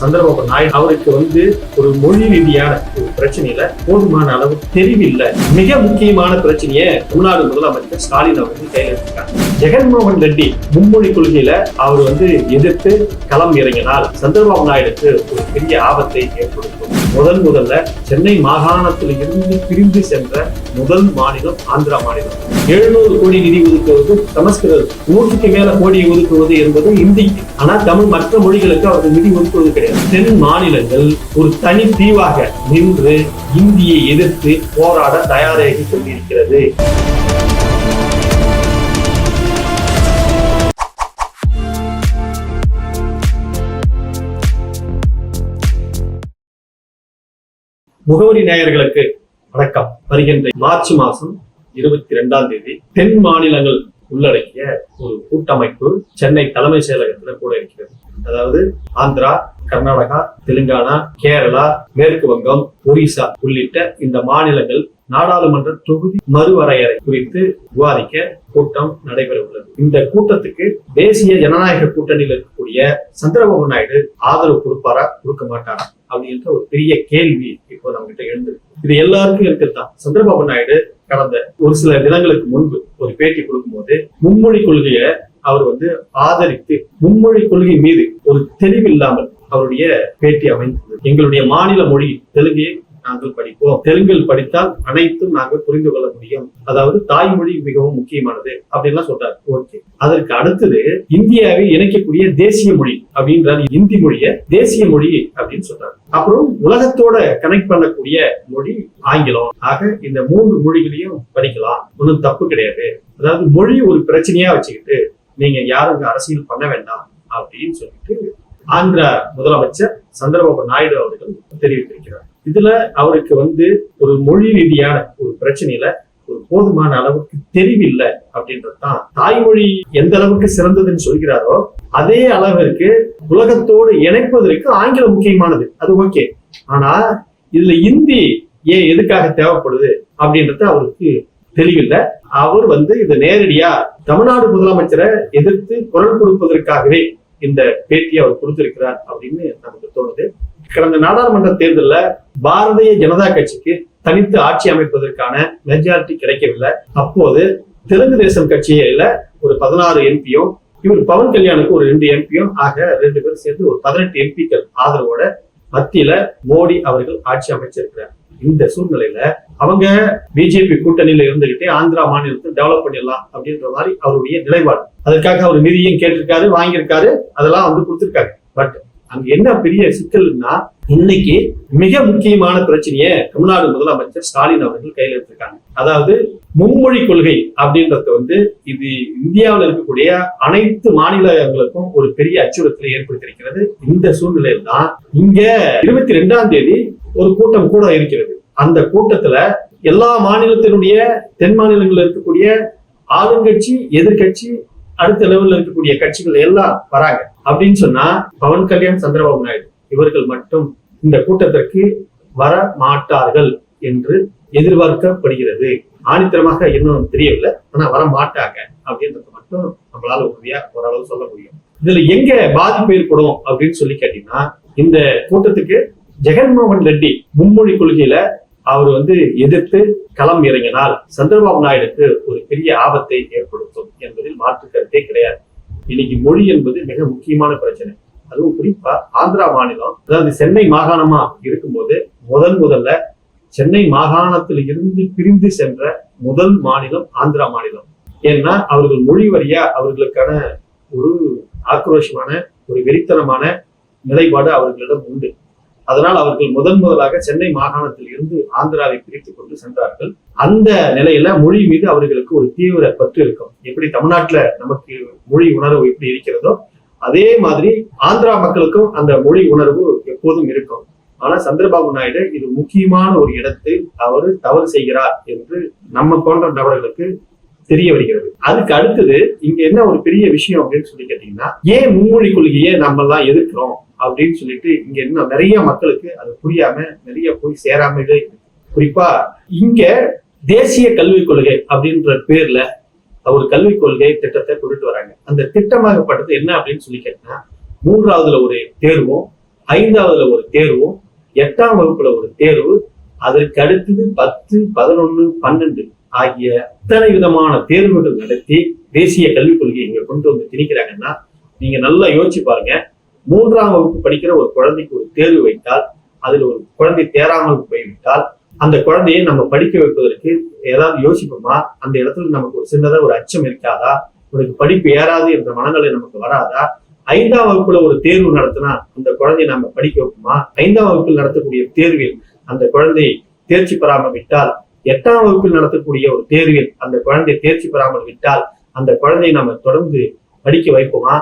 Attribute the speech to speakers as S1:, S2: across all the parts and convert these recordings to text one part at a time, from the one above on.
S1: சந்திரபாபு நாயுடு அவருக்கு வந்து ஒரு மொழி ரீதியான ஒரு பிரச்சனையில போதுமான அளவு தெரிவில்லை. மிக முக்கியமான பிரச்சனையை தமிழ்நாடு முதலமைச்சர் ஸ்டாலின் அவர்கள் கையில் எடுத்திருக்காங்க ஜெகன்மோகன் ரெட்டி மும்மொழி கொள்கையில அவர் வந்து எதிர்த்து களம் இறங்கினால் சந்திரபாபு நாயுடுக்கு ஒரு பெரிய ஆபத்தை ஏற்படுத்தும். முதன் முதல்ல சென்னை மாகாணத்தில் இருந்து பிரிந்து சென்ற முதல் மாநிலம் ஆந்திரா மாநிலம். எழுநூறு கோடி நிதி ஒதுக்குவது சமஸ்கிருதம் நூற்றுக்கு மேல கோடி ஒதுக்குவது என்பது இந்தி. ஆனா தமிழ் மற்ற மொழிகளுக்கு அவர்கள் நிதி ஒதுக்குவது கிடையாது. தென் மாநிலங்கள் ஒரு தனி தீவாக நின்று இந்தியை எதிர்த்து போராட தயாராகி கொண்டிருக்கிறது. முகவரி நேயர்களுக்கு வணக்கம். வருகின்ற மார்ச் மாசம் இருபத்தி ரெண்டாம் தேதி தென் மாநிலங்கள் உள்ளடக்கிய ஒரு கூட்டமைப்பு சென்னை தலைமை செயலகத்தில் கூட இருக்கிறது. அதாவது ஆந்திரா கர்நாடகா தெலுங்கானா கேரளா மேற்கு வங்கம் ஒரிசா உள்ளிட்ட இந்த மாநிலங்கள் நாடாளுமன்ற தொகுதி மறுவரையறை குறித்து விவாதிக்க கூட்டம் நடைபெற உள்ளது. இந்த கூட்டத்துக்கு தேசிய ஜனநாயக கூட்டணியில் இருக்கக்கூடிய சந்திரபாபு நாயுடு ஆதரவு கொடுப்பாரா? கொடுக்க மாட்டாரா? அப்படின்ற ஒரு பெரிய கேள்வி இப்போ நம்ம கிட்ட எழுந்திருக்கு இது எல்லாருக்கும் இருக்குதான் சந்திரபாபு நாயுடு கடந்த ஒரு சில தினங்களுக்கு முன்பு ஒரு பேட்டி கொடுக்கும்போது மும்மொழி கொள்கையை அவர் வந்து ஆதரித்து மும்மொழி கொள்கை மீது ஒரு தெளிவில்லாமல் அவருடைய பேட்டி அமைந்தது எங்களுடைய மாநில மொழி தெலுங்கு நாங்கள் படிப்போம். தெலுங்கில் படித்தால் அனைத்தும் நாங்கள் புரிந்து கொள்ள முடியும். அதாவது தாய்மொழி மிகவும் முக்கியமானது அப்படின்லாம் சொல்றாரு. ஓகே. அதற்கு அடுத்தது இந்தியாவை இணைக்கக்கூடிய தேசிய மொழி அப்படின்றாரு. இந்தி மொழிய தேசிய மொழி அப்படின்னு சொல்றாரு. அப்புறம் உலகத்தோட கனெக்ட் பண்ணக்கூடிய மொழி ஆங்கிலம். ஆக இந்த மூன்று மொழிகளையும் படிக்கலாம். ஒன்றும் தப்பு கிடையாது. அதாவது மொழி ஒரு பிரச்சனையா வச்சுக்கிட்டு நீங்க யாரும் அரசியல் பண்ண வேண்டாம் அப்படின்னு சொல்லிட்டு ஆந்திர முதலமைச்சர் சந்திரபாபு நாயுடு அவர்கள் தெரிவித்திருக்கிறார். இதுல அவருக்கு வந்து ஒரு மொழி ரீதியான ஒரு பிரச்சனையில ஒரு போதுமான அளவுக்கு தெரிவில்லை அப்படின்றது தான் தாய்மொழி எந்த அளவுக்கு சிறந்ததுன்னு சொல்கிறாரோ அதே அளவிற்கு உலகத்தோடு இணைப்பதற்கு ஆங்கிலம் முக்கியமானது. அது ஓகே. ஆனா இதுல இந்தி ஏன் எதுக்காக தேவைப்படுது அப்படின்றது அவருக்கு தெளிவில்லை. அவர் வந்து இது நேரடியா தமிழ்நாடு முதலமைச்சரை எதிர்த்து குரல் கொடுப்பதற்காகவே இந்த பேட்டியை அவர் கொடுத்திருக்கிறார் அப்படின்னு நமக்கு தோணுது. கடந்த நாடாளுமன்ற தேர்தலில் பாரதிய ஜனதா கட்சிக்கு தனித்து ஆட்சி அமைப்பதற்கான மெஜாரிட்டி கிடைக்கவில்லை. அப்போது தெலுங்கு தேசம் கட்சியில ஒரு பதினாறு எம்பியும் இவர் பவன் கல்யாணுக்கு ஒரு ரெண்டு எம்பியும் ஆக ரெண்டு பேரும் சேர்ந்து ஒரு பதினெட்டு எம்பிக்கள் ஆதரவோட மத்தியில மோடி அவர்கள் ஆட்சி அமைச்சிருக்கிறார். இந்த சூழ்நிலையில அவங்க பிஜேபி கூட்டணியில இருந்துகிட்டே ஆந்திரா மாநிலத்தை டெவலப் பண்ணிடலாம் அப்படின்ற மாதிரி அவருடைய நிலைப்பாடு. அதற்காக அவர் நிதியும் கேட்டிருக்காரு வாங்கியிருக்காரு அதெல்லாம் வந்து கொடுத்திருக்காரு. பட் அங்க என்ன பெரிய சிக்கல்னா இன்னைக்கு மிக முக்கியமான பிரச்சனையை தமிழ்நாடு முதலமைச்சர் ஸ்டாலின் அவர்கள் கையில் எடுத்திருக்காங்க. அதாவது மும்மொழி கொள்கை அப்படின்றது வந்து இது இந்தியாவில் இருக்கக்கூடிய அனைத்து மாநிலங்களுக்கும் ஒரு பெரிய அச்சுறுத்தலை ஏற்படுத்தியிருக்கிறது. இந்த சூழ்நிலையில் தான் இங்க இருபத்தி ரெண்டாம் தேதி ஒரு கூட்டம் கூட இருக்கிறது. அந்த கூட்டத்துல எல்லா மாநிலத்தினுடைய தென் மாநிலங்களில் இருக்கக்கூடிய ஆளுங்கட்சி எதிர்கட்சி அடுத்த லெவலில் இருக்கக்கூடிய கட்சிகள் எல்லாம் வராங்க. அப்படின்னு சொன்னா பவன் கல்யாண் சந்திரபாபு நாயுடு இவர்கள் மட்டும் இந்த கூட்டத்திற்கு வர மாட்டார்கள் என்று எதிர்பார்க்கப்படுகிறது. ஆணித்தரமாக இன்னும் தெரியவில்லை. ஆனா வர மாட்டாங்க அப்படின்றத மட்டும் நம்மளால உறுதியா ஓரளவு சொல்ல முடியும். இதுல எங்க பாதிப்பு ஏற்படும் அப்படின்னு சொல்லி கேட்டீங்கன்னா இந்த கூட்டத்துக்கு ஜெகன்மோகன் ரெட்டி மும்மொழி கொள்கையில அவர் வந்து எதிர்த்து களம் இறங்கினால் சந்திரபாபு நாயுடுக்கு ஒரு பெரிய ஆபத்தை ஏற்படுத்தும் என்பதில் மாற்று கருத்தே கிடையாது. இன்னைக்கு மொழி என்பது மிக முக்கியமான பிரச்சனை. அதுவும் குறிப்பா ஆந்திரா மாநிலம் அதாவது சென்னை மாகாணமா இருக்கும்போது முதன் முதல்ல சென்னை மாகாணத்தில் இருந்து பிரிந்து சென்ற முதல் மாநிலம் ஆந்திரா மாநிலம். ஏன்னா அவர்கள் மொழி வரியா அவர்களுக்கான ஒரு ஆக்ரோஷமான ஒரு வெறித்தனமான நிலைப்பாடு அவர்களிடம் உண்டு. அதனால் அவர்கள் முதன் முதலாக சென்னை மாகாணத்தில் இருந்து ஆந்திராவை பிரித்துக் கொண்டு சென்றார்கள். அந்த நிலையில மொழி மீது அவர்களுக்கு ஒரு தீவிர பற்று இருக்கும். எப்படி தமிழ்நாட்டுல நமக்கு மொழி உணர்வு எப்படி இருக்கிறதோ அதே மாதிரி ஆந்திரா மக்களுக்கும் அந்த மொழி உணர்வு எப்போதும் இருக்கும். ஆனா சந்திரபாபு நாயுடு இது முக்கியமான ஒரு இடத்தில் அவர் தவறு செய்கிறார் என்று நம்ம போன்ற நபர்களுக்கு தெரிய வருகிறது. அதுக்கு அடுத்தது இங்க என்ன ஒரு பெரிய விஷயம் அப்படின்னு சொல்லி கேட்டீங்கன்னா ஏன் மும்மொழி கொள்கையை நம்ம எல்லாம் எதிர்க்கிறோம்? அப்படின்னு சொல்லிட்டு இங்க இன்னும் நிறைய மக்களுக்கு அது புரியாம நிறைய போய் சேராமலே குறிப்பா இங்க தேசிய கல்விக் கொள்கை அப்படின்ற பேர்ல ஒரு கல்விக் கொள்கை திட்டத்தை கொண்டுட்டு வராங்க. அந்த திட்டமாகப்பட்டது என்ன அப்படின்னு சொல்லி கேட்டா மூன்றாவதுல ஒரு தேர்வும் ஐந்தாவதுல ஒரு தேர்வும் எட்டாம் வகுப்புல ஒரு தேர்வு அதற்கு அடுத்தது பத்து பதினொன்னு பன்னெண்டு ஆகிய அத்தனை விதமான தேர்வுகள் நடத்தி தேசிய கல்விக் கொள்கையை இங்க கொண்டு வந்து திணிக்கிறாங்கன்னா நீங்க நல்லா யோசிச்சு பாருங்க. மூன்றாம் வகுப்பு படிக்கிற ஒரு குழந்தைக்கு ஒரு தேர்வு வைத்தால் அதுல ஒரு குழந்தை தேராமல் போய்விட்டால் அந்த குழந்தையை நம்ம படிக்க வைப்பதற்கு ஏதாவது யோசிப்போமா? அந்த இடத்துல நமக்கு ஒரு சின்னதா ஒரு அச்சம் இருக்காதா? உனக்கு படிப்பு ஏறாது என்ற மனநிலை நமக்கு வராதா? ஐந்தாம் வகுப்புல ஒரு தேர்வு நடத்தினா அந்த குழந்தையை நம்ம படிக்க வைப்போமா? ஐந்தாம் வகுப்பில் நடத்தக்கூடிய தேர்வில் அந்த குழந்தை தேர்ச்சி பெறாமல் விட்டால் எட்டாம் வகுப்பில் நடத்தக்கூடிய ஒரு தேர்வில் அந்த குழந்தை தேர்ச்சி பெறாமல் விட்டால் அந்த குழந்தையை நம்ம தொடர்ந்து படிக்க வைப்போமா?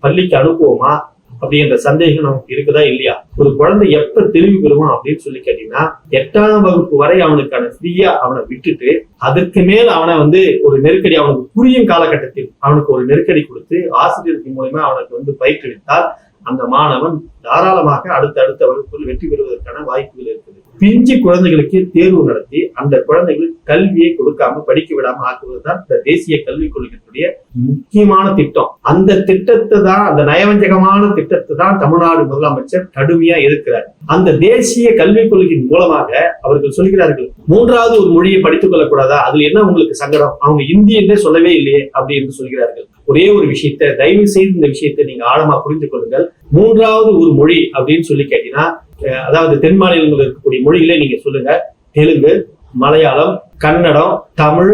S1: பள்ளிக்கு அனுப்புவோமா? அப்படின்ற சந்தேகம் நமக்கு இருக்குதா இல்லையா? ஒரு குழந்தை எப்ப தெளிவு பெறுவான் அப்படின்னு சொல்லி கேட்டீங்கன்னா எட்டாம் வகுப்பு வரை அவனுக்கான ஃப்ரீயா அவனை விட்டுட்டு அதற்கு மேல் அவனை வந்து ஒரு நெருக்கடி அவனுக்கு புரியும் காலகட்டத்தில் அவனுக்கு ஒரு நெருக்கடி கொடுத்து ஆசிரியருக்கு மூலயமா அவனுக்கு வந்து பயிற்றுவித்தால் அந்த மாணவன் தாராளமாக அடுத்த அடுத்த வகுப்பில் வெற்றி பெறுவதற்கான வாய்ப்புகள் இருக்கு. பிஞ்சு குழந்தைகளுக்கு தேர்வு நடத்தி அந்த குழந்தைகளுக்கு கல்வியை கொடுக்காம படிக்க விடாம ஆக்குவது தான் இந்த தேசிய கல்விக் கொள்கையினுடைய முக்கியமான திட்டம். அந்த திட்டத்தை தான் அந்த நயவஞ்சகமான திட்டத்தை தான் தமிழ்நாடு முதலமைச்சர் கடுமையா எதிர்க்கிறார். அந்த தேசிய கல்விக் கொள்கையின் மூலமாக அவர்கள் சொல்கிறார்கள் மூன்றாவது ஒரு மொழியை படித்துக் கொள்ளக்கூடாதா? அதுல என்ன உங்களுக்கு சங்கடம்? அவங்க இந்தி என்றே சொல்லவே இல்லையே அப்படி என்று சொல்கிறார்கள். ஒரே ஒரு விஷயத்தை தயவு செய்து இந்த விஷயத்தை நீங்க ஆழமா புரிந்து கொள்ளுங்கள். மூன்றாவது ஒரு மொழி அப்படின்னு சொல்லி கேட்டீங்கன்னா அதாவது தென் மாநிலங்களில் இருக்கக்கூடிய மொழிகளே நீங்க சொல்லுங்க. தெலுங்கு மலையாளம் கன்னடம் தமிழ்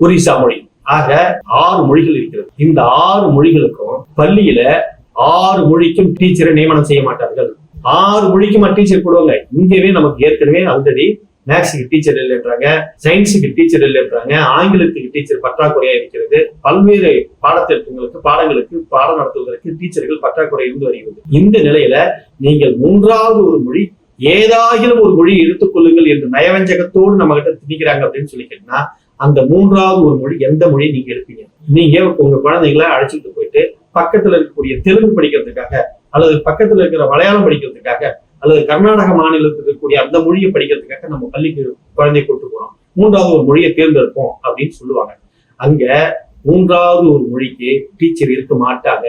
S1: ஒரிசா மொழி. ஆக ஆறு மொழிகள் இருக்கிறது. இந்த ஆறு மொழிகளுக்கும் பள்ளியில ஆறு மொழிக்கும் டீச்சரை நியமனம் செய்ய மாட்டார்கள். ஆறு மொழிக்குமா டீச்சர் போடுவாங்க. இங்கவே நமக்கு ஏற்கனவே ஆல்ரெடி மேக்ஸுக்கு டீச்சர் இல்லைன்றாங்க சயின்ஸுக்கு டீச்சர் இல்லைன்றாங்க ஆங்கிலத்துக்கு டீச்சர் பற்றாக்குறையா இருக்கிறது. பல்வேறு பாடத்திட்டங்களுக்கு பாடங்களுக்கு பாடம் நடத்துவதற்கு டீச்சர்கள் பற்றாக்குறை இருந்து வருகிறது. இந்த நிலையில நீங்கள் மூன்றாவது ஒரு மொழி ஏதாகிலும் ஒரு மொழியை எடுத்துக்கொள்ளுங்கள் என்று நயவஞ்சகத்தோடு நம்ம கிட்ட திணிக்கிறாங்க அப்படின்னு சொல்லி கேட்டீங்கன்னா அந்த மூன்றாவது ஒரு மொழி எந்த மொழியை நீங்க எடுப்பீங்க? நீங்க உங்க குழந்தைங்களை அழைச்சிட்டு போயிட்டு பக்கத்துல இருக்கக்கூடிய தெலுங்கு படிக்கிறதுக்காக அல்லது பக்கத்துல இருக்கிற மலையாளம் படிக்கிறதுக்காக அல்லது கர்நாடக மாநிலத்தில் இருக்கக்கூடிய அந்த மொழியை படிக்கிறதுக்காக நம்ம பள்ளிக்கு குழந்தை கூட்டு போறோம். மூன்றாவது ஒரு மொழியை தேர்ந்தெடுப்போம் அப்படின்னு சொல்லுவாங்க. அங்க மூன்றாவது ஒரு மொழிக்கு டீச்சர் இருக்க மாட்டாங்க.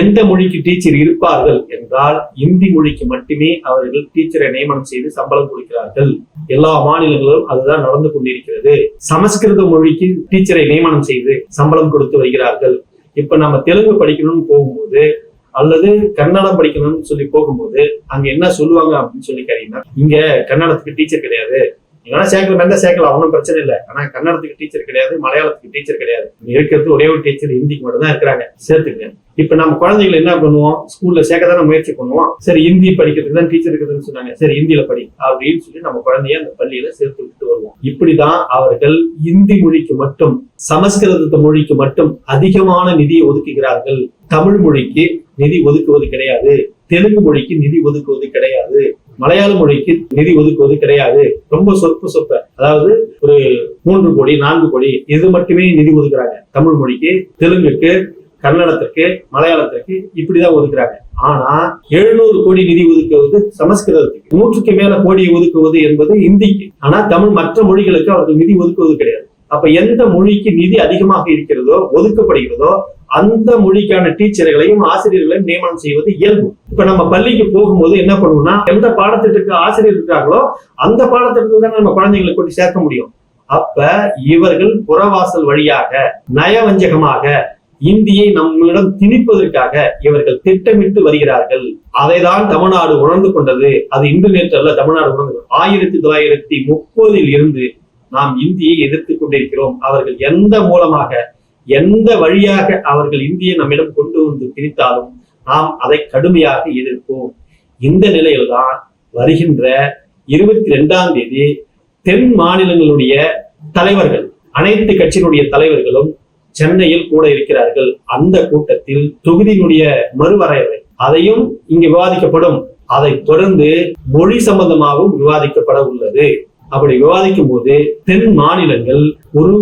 S1: எந்த மொழிக்கு டீச்சர் இருப்பார்கள் என்றால் இந்தி மொழிக்கு மட்டுமே அவர்கள் டீச்சரை நியமனம் செய்து சம்பளம் கொடுக்கிறார்கள். எல்லா மாநிலங்களும் அதுதான் நடந்து கொண்டிருக்கிறது. சமஸ்கிருத மொழிக்கு டீச்சரை நியமனம் செய்து சம்பளம் கொடுத்து வருகிறார்கள். இப்ப நம்ம தெலுங்கு படிக்கணும்னு போகும்போது அல்லது கன்னடம் படிக்கணும்னு சொல்லி போகும்போது அங்க என்ன சொல்லுவாங்க அப்படின்னு சொல்லி கேட்டீங்கன்னா இங்க கன்னடத்துக்கு டீச்சர் கிடையாது. ஏன்னா சேர்க்கல வேண்டாம் சேர்க்கலாம் ஒன்றும் பிரச்சனை இல்லை. ஆனா கன்னடத்துக்கு டீச்சர் கிடையாது மலையாளத்துக்கு டீச்சர் கிடையாது. இருக்கிறது ஒரே ஒரு டீச்சர் ஹிந்திக்கு மட்டும் தான் இருக்கிறாங்க. சேர்த்துங்க. இப்ப நம்ம குழந்தைகளை என்ன பண்ணுவோம்? ஸ்கூல்ல சேர்க்க தானே முயற்சி பண்ணுவோம். சரி ஹிந்தி படிக்கிறதுக்கு தான் டீச்சர் இருக்குதுன்னு சொன்னாங்க. சரி ஹிந்தியில படி அப்படின்னு சொல்லி நம்ம குழந்தைய அந்த பள்ளியில சேர்த்து விட்டுட்டு வருவோம். இப்படிதான் அவர்கள் இந்தி மொழிக்கு மட்டும் சமஸ்கிருத மொழிக்கு மட்டும் அதிகமான நிதியை ஒதுக்குகிறார்கள். தமிழ் மொழிக்கு நிதி ஒதுக்குவது கிடையாது. தெலுங்கு மொழிக்கு நிதி ஒதுக்குவது கிடையாது. மலையாள மொழிக்கு நிதி ஒதுக்குவது கிடையாது. ரொம்ப சொற்ப சொற்ப. அதாவது ஒரு மூன்று கோடி நான்கு கோடி இது மட்டுமே நிதி ஒதுக்குறாங்க. தமிழ் மொழிக்கு தெலுங்குக்கு கன்னடத்திற்கு மலையாளத்திற்கு இப்படிதான் ஒதுக்குறாங்க. ஆனா எழுநூறு கோடி நிதி ஒதுக்குவது சமஸ்கிருதத்துக்கு. நூற்றுக்கு மேல கோடி ஒதுக்குவது என்பது இந்திக்கு. ஆனா தமிழ் மற்ற மொழிகளுக்கு அவர்கள் நிதி ஒதுக்குவது கிடையாது. அப்ப எந்த மொழிக்கு நிதி அதிகமாக இருக்கிறதோ ஒதுக்கப்படுகிறதோ அந்த மொழிக்கான டீச்சர்களையும் ஆசிரியர்களையும் நியமனம் செய்வது இயல்பு. இப்ப நம்ம பள்ளிக்கு போகும்போது என்ன பண்ணுவோம்னா எந்த பாடத்திட்டத்துக்கு ஆசிரியர் இருக்காங்களோ அந்த பாடத்திட்டத்தில் தான் நம்ம குழந்தைங்களை கொண்டு சேர்க்க முடியும். அப்ப இவர்கள் புறவாசல் வழியாக நயவஞ்சகமாக இந்தியை நம்மிடம் திணிப்பதற்காக இவர்கள் திட்டமிட்டு வருகிறார்கள். அதைதான் தமிழ்நாடு உணர்ந்து கொண்டது. அது இன்று நேற்று அல்ல தமிழ்நாடு உணர்ந்து ஆயிரத்தி தொள்ளாயிரத்தி முப்பதில் இருந்து நாம் இந்தியை எதிர்த்து கொண்டிருக்கிறோம். அவர்கள் எந்த மூலமாக எந்த வழியாக அவர்கள் இந்தியை நம்மிடம் கொண்டு வந்து திணித்தாலும் நாம் அதை கடுமையாக எதிர்ப்போம். இந்த நிலையில்தான் வருகின்ற இருபத்தி ரெண்டாம் தேதி தென் மாநிலங்களுடைய தலைவர்கள் அனைத்து கட்சியினுடைய தலைவர்களும் சென்னையில் கூட இருக்கிறார்கள். அந்த கூட்டத்தில் தொகுதியினுடைய மறுவரையறை அதையும் இங்கு விவாதிக்கப்படும். அதை தொடர்ந்து மொழி சம்பந்தமாகவும் விவாதிக்கப்பட உள்ளது. அப்படி விவாதிக்கும் போது தென் மாநிலங்கள் ஒரு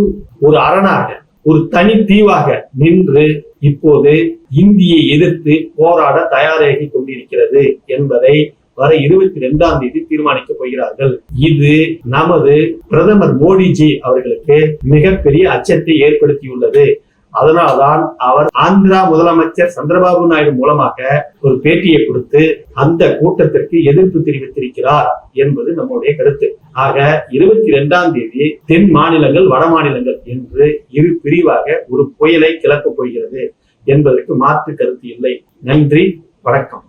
S1: ஒரு அரணாக ஒரு தனி தீவாக நின்று இப்போது இந்தியை எதிர்த்து போராட தயாராகி கொண்டிருக்கிறது என்பதை வர இருபத்தி ரெண்டாம் தேதி தீர்மானிக்க போகிறார்கள். இது நமது பிரதமர் மோடிஜி அவர்களுக்கு மிகப்பெரிய அச்சத்தை ஏற்படுத்தியுள்ளது. அதனால்தான் அவர் ஆந்திரா முதலமைச்சர் சந்திரபாபு நாயுடு மூலமாக ஒரு பேட்டியை கொடுத்து அந்த கூட்டத்திற்கு எதிர்ப்பு தெரிவித்திருக்கிறார் என்பது நம்முடைய கருத்து. ஆக இருபத்தி இரண்டாம் தேதி தென் மாநிலங்கள் வட மாநிலங்கள் என்று இரு பிரிவாக ஒரு புயலை கிளப்பப் போகிறது என்பதற்கு மாற்று கருத்து இல்லை. நன்றி வணக்கம்.